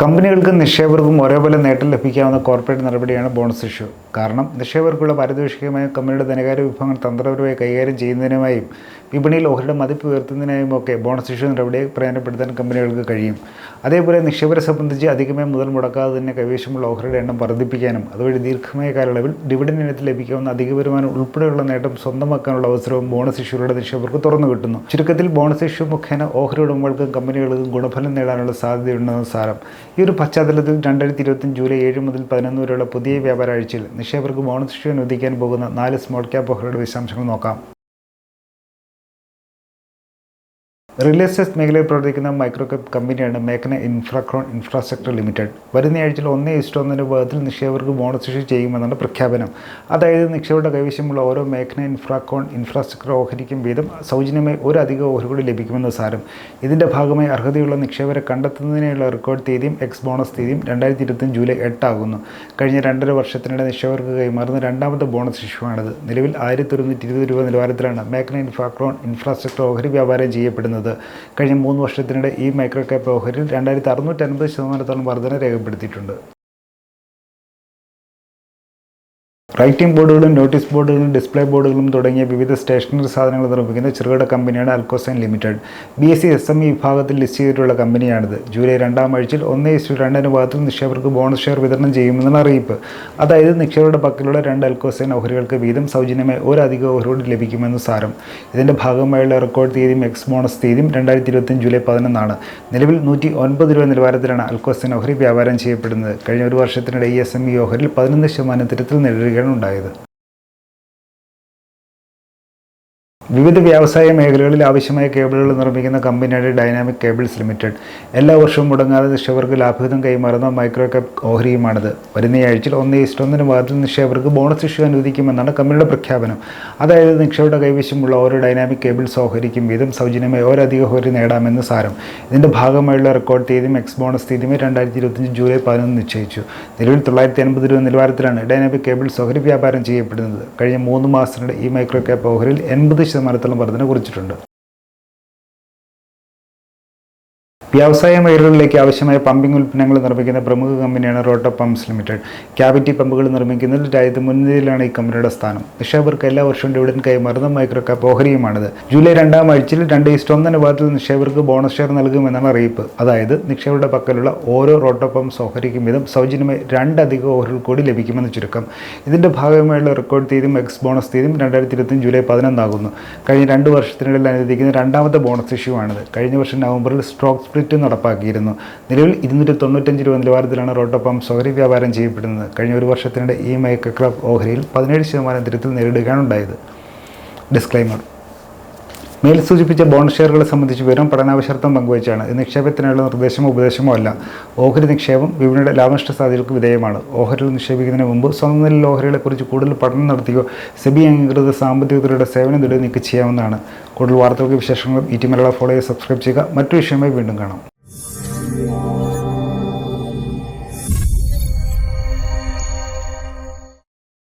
കമ്പനികൾക്കും നിക്ഷേപകർക്കും ഒരേപോലെ നേട്ടം ലഭിക്കാവുന്ന കോർപ്പറേറ്റ് നടപടിയാണ് ബോണസ് ഇഷ്യൂ. കാരണം നിക്ഷേപകർക്കുള്ള പാരിതോഷികമായും കമ്പനിയുടെ ധനകാര്യ വിഭവങ്ങൾ തന്ത്രപരമായി കൈകാര്യം ചെയ്യുന്നതിനുമായും വിപണിയിൽ ഓഹരിയുടെ മതിപ്പ് ഉയർത്തുന്നതിനായും ഒക്കെ ബോണസ് ഇഷ്യൂ നടപടിയെ പ്രയോജനപ്പെടുത്താൻ കമ്പനികൾക്ക് കഴിയും. അതേപോലെ നിക്ഷേപരെ സംബന്ധിച്ച് അധികമായി മുതൽ മുടക്കാതെ തന്നെ കൈവശമുള്ള ഓഹരിയുടെ എണ്ണം വർദ്ധിപ്പിക്കാനും അതുവഴി ദീർഘമായ കാലയളവിൽ ഡിവിഡൻ ഇനത്തിൽ ലഭിക്കാവുന്ന അധിക വരുമാനം ഉൾപ്പെടെയുള്ള നേട്ടം സ്വന്തമാക്കാനുള്ള അവസരവും ബോണസ് ഇഷ്യൂകളുടെ നിക്ഷേപകർക്ക് തുറന്നു കിട്ടുന്നു. ചുരുക്കത്തിൽ ബോണസ് ഇഷ്യൂ മുഖേന ഓഹരി ഉടമകൾക്കും കമ്പനികൾക്കും ഗുണഫലം നേടാനുള്ള സാധ്യതയുണ്ടെന്ന് സാരം. ഈ ഒരു പശ്ചാത്തലത്തിൽ രണ്ടായിരത്തി ഇരുപത്തഞ്ച് ജൂലൈ ഏഴ് മുതൽ പതിനൊന്ന് വരെയുള്ള പുതിയ വ്യാപാര ആഴ്ചയിൽ നിക്ഷേപകർക്ക് ബോണസ് ഇഷ്യൂ അനുവദിക്കാൻ പോകുന്ന നാല് സ്മോൾ ക്യാപ് ഓഹരിയുടെ വിശദാംശങ്ങൾ നോക്കാം. റിയൽ എസ്റ്റേറ്റ് മേഖലയിൽ പ്രവർത്തിക്കുന്ന മൈക്രോ കപ്പ് കമ്പനിയാണ് മേഘന ഇൻഫ്രാക്രോൺ ഇൻഫ്രാസ്ട്രക്ചർ ലിമിറ്റഡ്. വരുന്ന ആഴ്ചയിൽ ഒന്നേ ഇഷ്ടം ഒന്നിന്റെ വിഭാഗത്തിൽ നിക്ഷേപകർക്ക് ബോണസ് ഇഷ്യൂ ചെയ്യുമെന്നാണ് പ്രഖ്യാപനം. അതായത് നിക്ഷേപകരുടെ കൈവശമുള്ള ഓരോ മേഘന ഇൻഫ്രാക്രോൺ ഇൻഫ്രാസ്ട്രക്ചർ ഓഹരിക്കും വീതം സൗജന്യമായി ഒരു അധിക ഓഹരി കൂടി ലഭിക്കുമെന്ന് സാരം. ഇതിന്റെ ഭാഗമായി അർഹതയുള്ള നിക്ഷേപരെ കണ്ടെത്തുന്നതിനുള്ള റെക്കോർഡ് തീയതിയും എക്സ് ബോണസ് തീയതിയും രണ്ടായിരത്തി ഇരുപത്തഞ്ച് ജൂലൈ എട്ടാകുന്നു. കഴിഞ്ഞ രണ്ടര വർഷത്തിനിടെ നിക്ഷേപകർക്ക് കൈമാറുന്ന രണ്ടാമത്തെ ബോണസ് ഇഷ്യൂ ആണിത് നിലവിൽ ആയിരത്തി ഒരുന്നൂറ്റി ഇരുപത് രൂപ നിലവാരത്തിലാണ് മേഘന ഇൻഫ്രാക്രോൺ ഇൻഫ്രാസ്ട്രക്ചർ ഓഹരി വ്യാപാരം ചെയ്യപ്പെടുന്നത്. കഴിഞ്ഞ മൂന്ന് വർഷത്തിനിടെ ഈ മൈക്രോ ക്യാപ് ഓഹരിയിൽ രണ്ടായിരത്തി അറുന്നൂറ്റി അൻപത് ശതമാനത്തോളം വർധന രേഖപ്പെടുത്തിയിട്ടുണ്ട്. റൈറ്റിംഗ് ബോർഡുകളും നോട്ടീസ് ബോർഡുകളും ഡിസ്പ്ലേ ബോർഡുകളും തുടങ്ങിയ വിവിധ സ്റ്റേഷനറി സാധനങ്ങൾ നിർമ്മിക്കുന്ന ചെറുകിട കമ്പനിയാണ് അൽക്കോസൈൻ limited. B S E S M E വിഭാഗത്തിൽ ലിസ്റ്റ് ചെയ്തിട്ടുള്ള കമ്പനിയാണിത്. ജൂലൈ രണ്ടാം ആഴ്ചയിൽ ഒന്ന് ഇസ്റ്റു രണ്ടിന് ഭാഗത്തിൽ നിക്ഷേപകർക്ക് ബോണസ് ഷെയർ വിതരണം ചെയ്യുമെന്നാണ് അറിയിപ്പ്. അതായത് നിക്ഷേപരുടെ പക്കലുള്ള രണ്ട് അൽക്കോസൈൻ ഓഹരികൾക്ക് വീതം സൗജന്യമായി ഒരു അധിക ഓഹരിയോട് ലഭിക്കുമെന്ന് സാരം. ഇതിന്റെ ഭാഗമായുള്ള റെക്കോർഡ് തീയതിയും എക്സ് ബോണസ് തീയതിയും രണ്ടായിരത്തി ഇരുപത്തിയഞ്ച് ജൂലൈ പതിനൊന്നാണ്. നിലവിൽ നൂറ്റി ഒൻപത് രൂപ നിലവാരത്തിലാണ് അൽക്കോസൈൻ ഓഹരി വ്യാപാരം ചെയ്യപ്പെടുന്നത്. കഴിഞ്ഞ ഒരു വർഷത്തിനിടെ ഈ എസ് എം ഇ ഓഹരിൽ പതിനൊന്ന് ശതമാനം നേടുകയാണ് ഉണ്ടായത്. വിവിധ വ്യവസായ മേഖലകളിൽ ആവശ്യമായ കേബിളുകൾ നിർമ്മിക്കുന്ന കമ്പനിയാണ് ഡൈനാമിക് കേബിൾസ് ലിമിറ്റഡ് എല്ലാ വർഷവും മുടങ്ങാതെ നിക്ഷേപകർക്ക് ലാഭവിധം കൈമാറുന്ന മൈക്രോ ക്യാപ് ഓഹരിയുമാണിത്. വരുന്ന ആഴ്ചയിൽ ഒന്ന് ഇഷ്ടൊന്നിന് വാദത്തിൽ നിക്ഷേപകർക്ക് ബോണസ് ഇഷ്യൂ അനുവദിക്കുമെന്നാണ് കമ്പനിയുടെ പ്രഖ്യാപനം. അതായത് നിക്ഷേപയുടെ കൈവശമുള്ള ഓരോ ഡൈനാമിക് കേബിൾസ് ഓഹരിക്കും വീതം സൗജന്യമായി ഒരധിക ഓഹരി നേടാമെന്ന് സാരം. ഇതിന്റെ ഭാഗമായുള്ള റെക്കോർഡ് തീയതിയും എക്സ് ബോണസ് തീയതിയും രണ്ടായിരത്തി ഇരുപത്തഞ്ച് ജൂലൈ പതിനൊന്ന് നിശ്ചയിച്ചു. നിലവിൽ തൊള്ളായിരത്തി അൻപത് രൂപ നിലവാരത്തിലാണ് ഡൈനാമിക് കേബിൾസ് ഓഹരി വ്യാപാരം ചെയ്യപ്പെടുന്നത്. കഴിഞ്ഞ മൂന്ന് മാസത്തിനിടെ ഈ മൈക്രോ ഓഹരിയിൽ എൺപത് ശതമാനത്തോളം വർധന കുറിച്ചിട്ടുണ്ട്. വ്യവസായ മേഖലകളിലേക്ക് ആവശ്യമായ പമ്പിംഗ് ഉൽപ്പന്നങ്ങൾ നിർമ്മിക്കുന്ന പ്രമുഖ കമ്പനിയാണ് റോട്ടോ പമ്പ്സ് ലിമിറ്റഡ്. ക്യാവിറ്റി പമ്പുകൾ നിർമ്മിക്കുന്നതിൽ രാജ്യത്ത് മുൻനിരയിലാണ് ഈ കമ്പനിയുടെ സ്ഥാനം. നിക്ഷേപകർക്ക് എല്ലാ വർഷവും ഡിവിഡൻ കൈമാറുന്ന മൈക്രോ ക്യാപ് ഓഹരിയുമാണിത്. ജൂലൈ രണ്ടാം ആഴ്ചയിൽ രണ്ട് ഇഷ്ടം എന്ന ഭാഗത്തിൽ നിക്ഷേപകർക്ക് ബോണസ് ഷെയർ നൽകുമെന്നാണ് അറിയിപ്പ്. അതായത് നിക്ഷേപരുടെ പക്കലുള്ള ഓരോ റോട്ടോ പമ്പ്സ് ഓഹരിക്കും വീതം സൗജന്യമായി രണ്ടധികം ഓഹരികൾ കൂടി ലഭിക്കുമെന്ന് ചുരുക്കം. ഇതിന്റെ ഭാഗമായുള്ള റെക്കോർഡ് തീയതിയും എക്സ് ബോണസ് തീയതിയും രണ്ടായിരത്തി ഇരുപത്തി ജൂലൈ പതിനൊന്നാകുന്നു. കഴിഞ്ഞ രണ്ട് വർഷത്തിനിടയിൽ അനുവദിക്കുന്ന രണ്ടാമത്തെ ബോണസ് ഇഷ്യൂ ആണിത്. കഴിഞ്ഞ വർഷം നവംബറിൽ സ്പ്ലിറ്റ് നടപ്പാക്കിയിരുന്നു. നിലവിൽ ഇരുന്നൂറ്റി തൊണ്ണൂറ്റഞ്ച് രൂപ നിലവാരത്തിലാണ് റോട്ടോപ്പം സ്വകാര്യ വ്യാപാരം ചെയ്യപ്പെടുന്നത്. കഴിഞ്ഞ ഒരു വർഷത്തിനിടെ ഈ മൈക്രോ ക്ലബ് ഓഹരിയിൽ പതിനേഴ് ശതമാനം തിരുത്തിൽ നേരിടുകയാണ് ഉണ്ടായത്. ഡിസ്ക്ലൈമർ മേൽ സൂചിപ്പിച്ച ബോണ്ട് ഷെയറുകളെ സംബന്ധിച്ച് വിവരം പഠനാവശ്യർത്ഥം പങ്കുവച്ചാണ്. നിക്ഷേപത്തിനുള്ള നിർദ്ദേശമോ ഉപദേശമോ അല്ല. ഓഹരി നിക്ഷേപം വിപണിയുടെ ലാഭനഷ്ട സാധ്യതകൾക്ക് വിധേയമാണ്. ഓഹരികൾ നിക്ഷേപിക്കുന്നതിന് മുമ്പ് സ്വന്തം നിലയിൽ ഓഹരികളെക്കുറിച്ച് കൂടുതൽ പഠനം നടത്തിയോ സെബി അംഗീകൃത സാമ്പത്തിക വിദഗ്ധരുടെ സേവനം നീക്കി ചെയ്യാവുന്നതാണ്. കൂടുതൽ വാർത്തകൾക്ക് വിശേഷങ്ങളും E T Malayalam follow subscribe ചെയ്യുക. മറ്റു വിഷയമായി വീണ്ടും കാണാം.